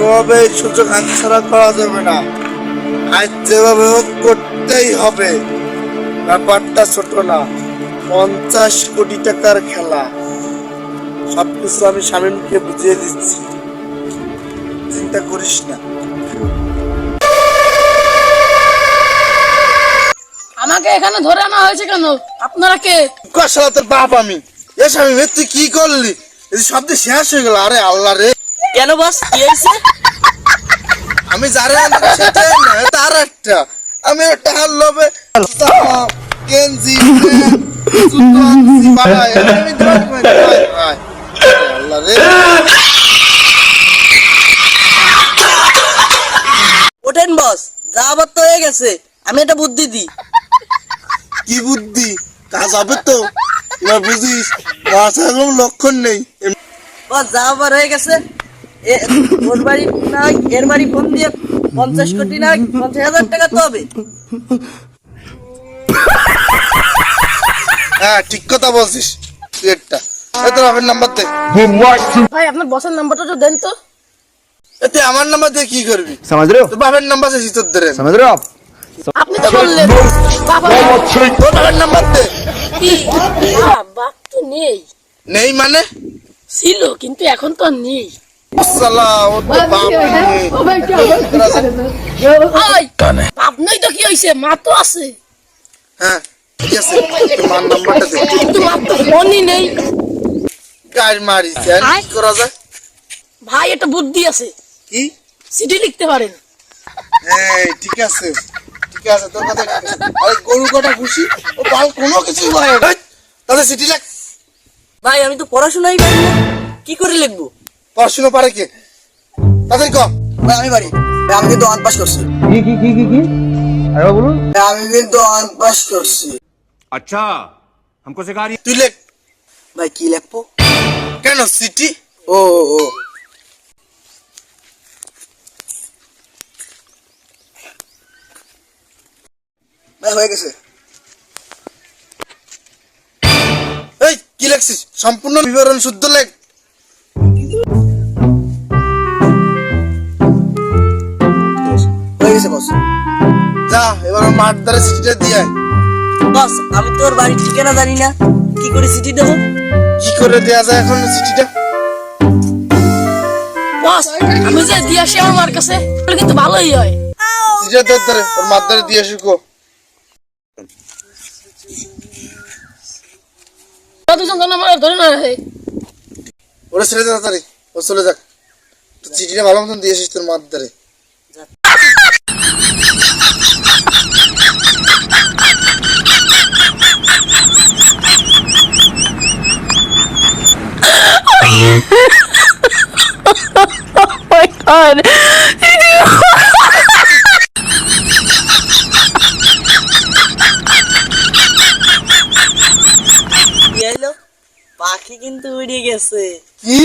কোনোভাবে এই সুযোগ হাতছাড়া করা যাবে না। আজ যেভাবে হোক করতেই হবে। ব্যাপারটা ছোট না। পঞ্চাশ কোটি টাকার খেলা। সবকিছু আমি স্বামীকে বুঝিয়ে দিচ্ছি। চিন্তা করিস না। আমাকে এখানে ধরে আনা হয়েছে কেন? আপনারা কে? কষালা তোর বাপ আমি। এ স্বামী তুই কি করলি? এই শব্দ শেষ হয়ে গেল। আরে আল্লাহ রে। কেন বস? কি হয়েছে? আমি যারে না তার একটা। আমি একটা হার লোভে ওঠেন বস যা আবার তো হয়ে গেছে আমি একটা বুদ্ধি দিই। কি বুদ্ধি? কাজ হবে তো। এবার বুঝিস লক্ষণ নেই। বস যা আবার হয়ে গেছে ওর বাড়ি এর বাড়ি ফোন দিয়ে পঞ্চাশ কোটি পঞ্চাশ হাজার টাকা তো হবে। হ্যাঁ ঠিক কথা বলছিস আমার নাম্বার দে। ভাই আপনার বসের নাম্বারটা তো দেন তো। এতে আমার নাম্বার দিয়ে কি করবি? সমাজ রে তোর বাবার নাম্বার আছে তোর ধরে সমাজ রে আপনি তো বললেন বাবা তোর বাবার নাম্বার দে। তো নেই। নেই মানে? ছিল কিন্তু এখন তো নেই। তো কি হয়েছে মা তো আছে করা ভাই একটা বুদ্ধি আছে কি চিঠি লিখতে পারেন ঠিক আছে ঠিক আছে তোর কথা গরু কটা খুশি কোনো কিছু লাগ ভাই আমি তো পড়াশোনাই না। কি করে লিখব? পড়াশোনা পারে কে তাদের কম ভাই আমি পারি ভাই, আমি কিন্তু অন পাস করছি की की की की की अरे बोलो ভাই, আমি কিন্তু অন পাস করছি अच्छा हमको सिखा रही তুই লেখ ভাই কি লিখবো কেন সিটি ও ও, ও ভাই হয়ে গেছে এই কি লেখছিস সম্পূর্ণ বিবরণ শুদ্ধ লেখ গেছে বস। যা এবার মাঠ সিটিটা দিয়ে বস আমি তোর বাড়ির ঠিকানা জানি না। কি করে চিঠি দেবো? কি করে দেয়া যায় এখন সিটিটা? বস আমি যে দিয়ে আসি আমার মার কাছে কিন্তু ভালোই হয়। সিটিটা তোর ধরে ওর মাঠ দিয়ে ওরা দুজন যেন আমার ধরে না ওরা ছেড়ে দে তাড়াতাড়ি ও চলে যাক। চিঠিটা ভালো মতন দিয়ে এসিস তোর মাঠ দ্বারে কি এলো পাখি কিন্তু উড়ে গেছে কি